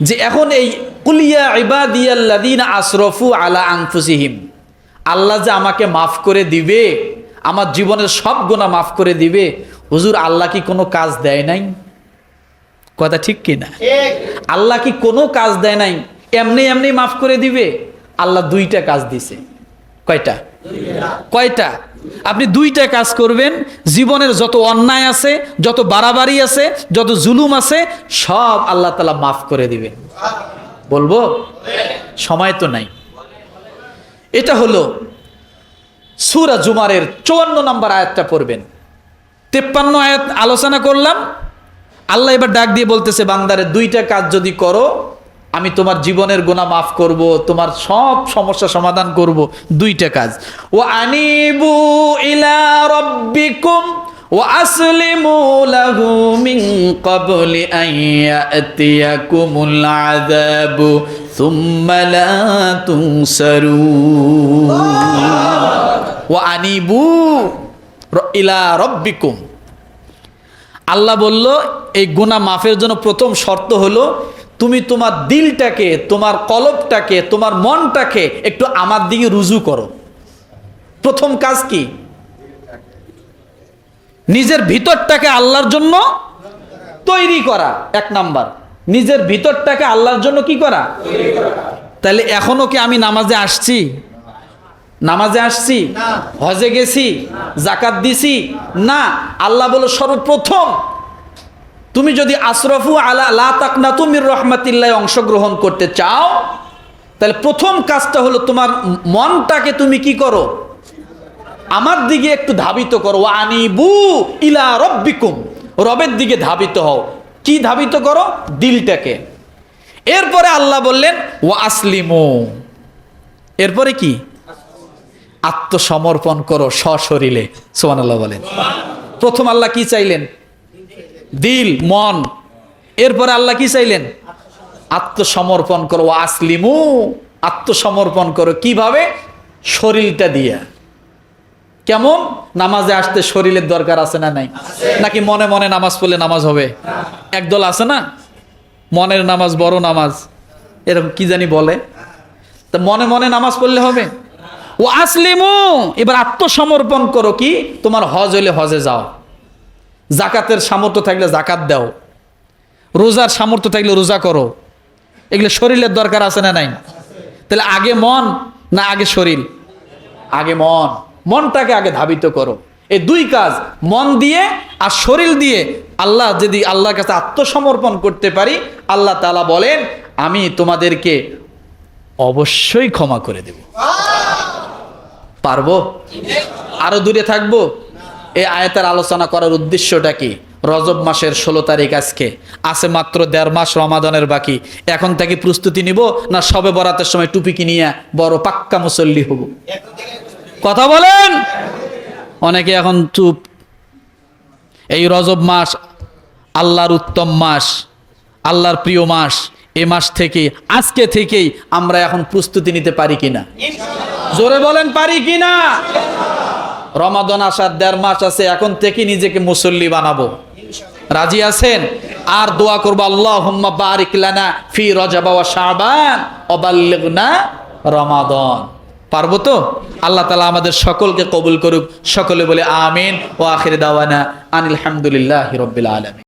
যে এখন এই কুলিয়া ইবাদিয়াল্লাদিন আশরফু আলা আংফুসিহিম আল্লাহ যে আমাকে মাফ করে দিবে, আমার জীবনের সব গুণা মাফ করে দিবে, হুজুর আল্লাহ কি কোনো কাজ দেয় নাই? কথা ঠিক কি না? আল্লাহ কি কোনো কাজ দেয় নাই? এমনি এমনি মাফ করে দিবে, আল্লাহ দুইটা কাজ দিছে। কয়টা? কয়টা? আপনি দুইটা কাজ করবেন, জীবনের যত অন্যায় আছে, যত বাড়াবাড়ি আছে, যত জুলুম আছে, সব আল্লাহ তালা মাফ করে দিবেন। বলব? সময় তো নাই। এটা হলো সুরা জুমারের চুয়ান্ন নম্বর আয়াতটা পড়বেন। তেপ্পান্ন আয়াত আলোচনা করলাম, আল্লাহ এবার ডাক দিয়ে বলতেছে, বান্দারে, দুইটা কাজ যদি করো আমি তোমার জীবনের গোনা মাফ করব, তোমার সব সমস্যা সমাধান করব, দুইটা কাজ। ও আনিবু ইলা রব্বিকুম, ও আসলিমু লাহু মিন ক্বাবলি আন ইয়াতিয়াকুমুল আযাবু, সুম্মা লা তুনসারুন। ও আনিবু ইলা রব্বিকুম। আল্লাহ বলল, এই গুনাহ মাফের জন্য প্রথম শর্ত হলো তুমি তোমার দিলটাকে তোমার কলবটাকে তোমার মনটাকে একটু আমার দিকে রুজু করো। প্রথম কাজ কি? নিজের ভিতরটাকে আল্লাহর জন্য তৈরি করা এক নাম্বার। নিজের ভিতরটাকে আল্লাহর জন্য কি করা? তাহলে এখনও কি আমি নামাজে আসছি? নামাজে আসছি? হজে গেছি? জাকাত দিছি? না। আল্লাহ বলো সর্বপ্রথম তুমি যদি আশরফু আলা লা তাকনা তুমির রহমাতিল্লাহ অংশগ্রহণ করতে চাও, তাহলে প্রথম কাজটা হলো তোমার মনটাকে তুমি কি করো? আমার দিকে একটু ধাবিত করো। আনিবু ইলা রব্বিকুম। রবের দিকে ধাবিত হও। কি ধাবিত করো? দিলটাকে। এরপরে আল্লাহ বললেন ও আসলিমু। এরপরে কি? আত্মসমর্পণ করো সশরীরে। সোমান আল্লাহ বলেন। প্রথম আল্লাহ কি চাইলেন? দিল, মন। এরপরে আল্লাহ কি চাইলেন? আত্মসমর্পণ করো আসলিমু। আত্মসমর্পণ করো। কীভাবে? শরীরটা দিয়া। কেমন? নামাজে আসতে শরীরের দরকার আছে না নাই? নাকি মনে মনে নামাজ পড়লে নামাজ হবে? একদল আছে না? মনের নামাজ বড় নামাজ। এরকম কি জানি বলে? তা মনে মনে নামাজ পড়লে হবে? ও আসলিমু। এবার আত্মসমর্পণ করো কি? তোমার হজ হলে হজে যাও। জাকাতের সামর্থ্য থাকলে জাকাত দাও। রোজার সামর্থ্য থাকলে রোজা করো। এগুলো শরীরের দরকার আছে না নাই? তাহলে আগে মন না আগে শরীর? আগে মন। মনটাকে আগে ধাবিত করো। এই দুই কাজ, মন দিয়ে আর শরীর দিয়ে আল্লাহ যদি আল্লাহর কাছে আত্মসমর্পণ করতে পারি, আল্লাহ তালা বলেন, আমি তোমাদেরকে অবশ্যই ক্ষমা করে দেব। পারব? আরও দূরে থাকব? এই আয়াতের আলোচনা করার উদ্দেশ্যটা কি? রজব মাসের ষোলো তারিখ আজকে। আছে মাত্র দেড় মাস রমাদানের বাকি। এখন থেকে প্রস্তুতি নিব না সবে বরাতের সময় টুপি কিনিয়া বড় পাক্কা মুসল্লি হব? কথা বলেন! অনেকে এখন চুপ। এই রজব মাস আল্লাহর উত্তম মাস, আল্লাহর প্রিয় মাস। এ মাস থেকে, আজকে থেকেই আমরা এখন প্রস্তুতি নিতে পারি কিনা? জোরে বলেন, পারি কিনা? রমাদন আসার দেড় মাস আছে, এখন থেকে নিজেকে মুসল্লি বানাবো। রাজি আছেন? আর দোয়া করব আল্লাহ হুম্মা বারিক লানা ফি রজাবা ওয়া শাবান অবাল্লিগনা রমাদন। পারব তো? আল্লাহ তালা আমাদের সকলকে কবুল করুক। সকলে বলে আমিন। ও আখির দাওয়ানা আনিল হামদুলিল্লাহ আলমী